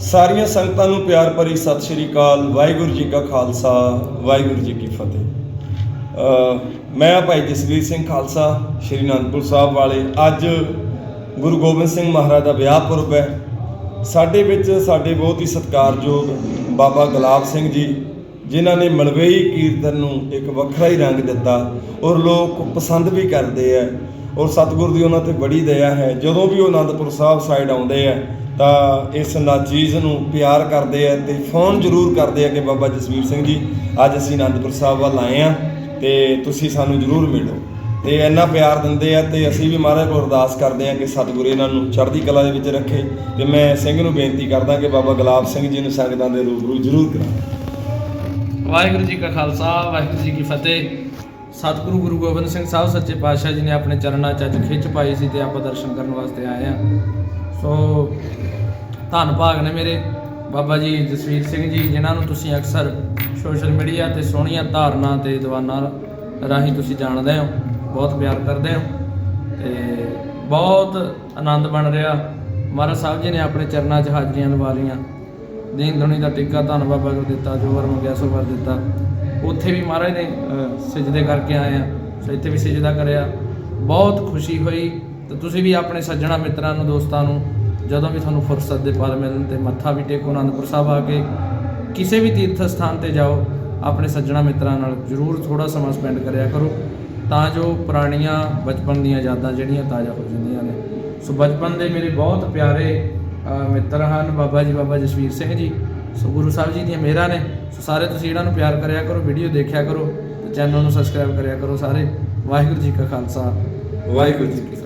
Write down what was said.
ਸਾਰੀਆਂ ਸੰਗਤਾਂ ਨੂੰ ਪਿਆਰ ਭਰੀ ਸਤਿ ਸ਼੍ਰੀ ਅਕਾਲ, ਵਾਹਿਗੁਰੂ ਜੀ ਕਾ ਖਾਲਸਾ, ਵਾਹਿਗੁਰੂ ਜੀ ਕੀ ਫਤਿਹ। ਮੈਂ ਭਾਈ ਜਸਵੀਰ ਸਿੰਘ ਖਾਲਸਾ, ਸ਼੍ਰੀ ਅਨੰਦਪੁਰ ਸਾਹਿਬ ਵਾਲੇ। ਅੱਜ ਗੁਰੂ ਗੋਬਿੰਦ ਸਿੰਘ ਮਹਾਰਾਜ ਦਾ ਵਿਆਹ ਪੁਰਬ ਹੈ। ਸਾਡੇ ਵਿੱਚ ਸਾਡੇ ਬਹੁਤ ਹੀ ਸਤਿਕਾਰਯੋਗ ਬਾਬਾ ਗੁਲਾਬ ਸਿੰਘ ਜੀ, ਜਿਨ੍ਹਾਂ ਨੇ ਮਲਵਈ ਕੀਰਤਨ ਨੂੰ ਇੱਕ ਵੱਖਰਾ ਹੀ ਰੰਗ ਦਿੱਤਾ ਔਰ ਲੋਕ ਪਸੰਦ ਵੀ ਕਰਦੇ ਆ ਔਰ ਸਤਿਗੁਰ ਦੀ ਉਹਨਾਂ ਤੇ ਬੜੀ ਦਇਆ ਹੈ। ਜਦੋਂ ਵੀ ਉਹ ਅਨੰਦਪੁਰ ਸਾਹਿਬ ਸਾਈਡ ਆਉਂਦੇ ਆ ਤਾਂ ਇਸ ਨਾਚੀਜ਼ ਨੂੰ ਪਿਆਰ ਕਰਦੇ ਆ ਤੇ ਫੋਨ ਜ਼ਰੂਰ ਕਰਦੇ ਆ ਕਿ ਬਾਬਾ ਜਸਵੀਰ ਸਿੰਘ ਜੀ, ਅੱਜ ਅਸੀਂ ਆਨੰਦਪੁਰ ਸਾਹਿਬ ਵੱਲ ਆਏ ਆ ਤੇ ਤੁਸੀਂ ਸਾਨੂੰ ਜ਼ਰੂਰ ਮਿਲੋ। ਤੇ ਇੰਨਾ ਪਿਆਰ ਦਿੰਦੇ ਆ ਤੇ ਅਸੀਂ ਵੀ ਮਹਾਰਾਜ ਕੋਲ ਅਰਦਾਸ ਕਰਦੇ ਆ ਕਿ ਸਤਿਗੁਰ ਇਹਨਾਂ ਨੂੰ ਚੜ੍ਹਦੀ ਕਲਾ ਦੇ ਵਿੱਚ ਰੱਖੇ ਤੇ ਮੈਂ ਸਿੰਘ ਨੂੰ ਬੇਨਤੀ ਕਰਦਾ ਕਿ ਬਾਬਾ ਗੁਲਾਬ ਸਿੰਘ ਜੀ ਨੂੰ ਸੰਗਤਾਂ ਦੇ ਰੂਬਰੂ ਜ਼ਰੂਰ ਕਰਾਂ ਵਾਹਿਗੁਰੂ ਜੀ ਕਾ ਖਾਲਸਾ, ਵਾਹਿਗੁਰੂ ਜੀ ਕੀ ਫਤਿਹ। ਸਤਿਗੁਰੂ ਗੁਰੂ ਗੋਬਿੰਦ ਸਿੰਘ ਸਾਹਿਬ, ਸੱਚੇ ਪਾਤਸ਼ਾਹ ਜੀ ਨੇ ਆਪਣੇ ਚਰਨਾਂ 'ਚ ਅੱਜ ਖਿੱਚ ਪਾਈ ਸੀ ਤੇ ਆਪਾਂ ਦਰਸ਼ਨ ਕਰਨ ਵਾਸਤੇ ਆਏ ਆ ਸੋ ਧੰਨ ਭਾਗ ਨੇ ਮੇਰੇ ਬਾਬਾ ਜੀ ਜਸਵੀਰ ਸਿੰਘ ਜੀ ਜਿਨ੍ਹਾਂ ਨੂੰ ਤੁਸੀਂ ਅਕਸਰ ਸੋਸ਼ਲ ਮੀਡੀਆ ਤੇ ਸੋਹਣੀਆਂ ਧਾਰਨਾ ਤੇ ਦੀਵਾਨਾਂ ਰਾਹੀਂ ਤੁਸੀਂ ਜਾਣਦੇ ਹੋ ਬਹੁਤ ਪਿਆਰ ਕਰਦੇ ਹੋ ਤੇ ਬਹੁਤ ਆਨੰਦ ਬਣ ਰਿਹਾ। ਮਹਾਰਾਜ ਸਾਹਿਬ ਜੀ ਨੇ ਆਪਣੇ ਚਰਨਾਂ 'ਚ ਹਾਜ਼ਰੀਆਂ ਲਵਾ ਲਈਆਂ। ਦੀਨ ਦੁਨੀ ਦਾ ਟਿੱਕਾ ਧੰਨ ਬਾਬਾ ਨੂੰ ਦਿੱਤਾ ਜੋ ਵਰ ਮੰਗਿਆ ਸੋ ਵਰ ਦਿੱਤਾ। ਉੱਥੇ ਵੀ ਮਹਾਰਾਜ ਨੇ ਅਹ, ਸਜਦੇ ਕਰਕੇ ਆਏ ਆ ਸੋ ਇੱਥੇ ਵੀ ਸਜਦਾ ਕਰਿਆ। ਬਹੁਤ ਖੁਸ਼ੀ ਹੋਈ। ਤੇ ਤੁਸੀਂ ਵੀ ਆਪਣੇ ਸੱਜਣਾ ਮਿੱਤਰਾਂ ਨੂੰ, ਦੋਸਤਾਂ ਨੂੰ ਜਦੋਂ ਵੀ ਤੁਹਾਨੂੰ ਫੁਰਸਤ ਦੇ ਪਲ ਮਿਲਣ ਤੇ ਮੱਥਾ ਵੀ ਟੇਕੋ ਆਨੰਦਪੁਰ ਸਾਹਿਬ ਆ ਕੇ ਕਿਸੇ ਵੀ ਤੀਰਥ ਸਥਾਨ ਤੇ ਜਾਓ, ਆਪਣੇ ਸੱਜਣਾ ਮਿੱਤਰਾਂ ਨਾਲ ਜ਼ਰੂਰ ਥੋੜਾ ਸਮਾਂ ਸਪੈਂਡ ਕਰਿਆ ਕਰੋ। ਤਾਂ ਜੋ ਪੁਰਾਣੀਆਂ ਬਚਪਨ ਦੀਆਂ ਯਾਦਾਂ ਜਿਹੜੀਆਂ ਤਾਜ਼ਾ ਹੋ ਜਾਂਦੀਆਂ ਨੇ। ਸੋ ਬਚਪਨ ਦੇ ਮੇਰੇ ਬਹੁਤ ਪਿਆਰੇ ਮਿੱਤਰ ਹਨ ਬਾਬਾ ਜੀ, ਬਾਬਾ ਜਸਵੀਰ ਸਿੰਘ ਜੀ। ਸੋ ਗੁਰੂ ਸਾਹਿਬ ਜੀ ਦੀਆਂ ਮਿਹਰਾਂ ਨੇ। ਸੋ ਸਾਰੇ ਤੁਸੀਂ ਇਹਨਾਂ ਨੂੰ ਪਿਆਰ ਕਰਿਆ ਕਰੋ, ਵੀਡੀਓ ਦੇਖਿਆ ਕਰੋ ਤੇ ਚੈਨਲ ਨੂੰ ਸਬਸਕ੍ਰਾਈਬ ਕਰਿਆ ਕਰੋ ਸਾਰੇ। ਵਾਹਿਗੁਰੂ ਜੀ ਕਾ ਖਾਲਸਾ। ਵਾਹਿਗੁਰੂ ਜੀ ਕੀ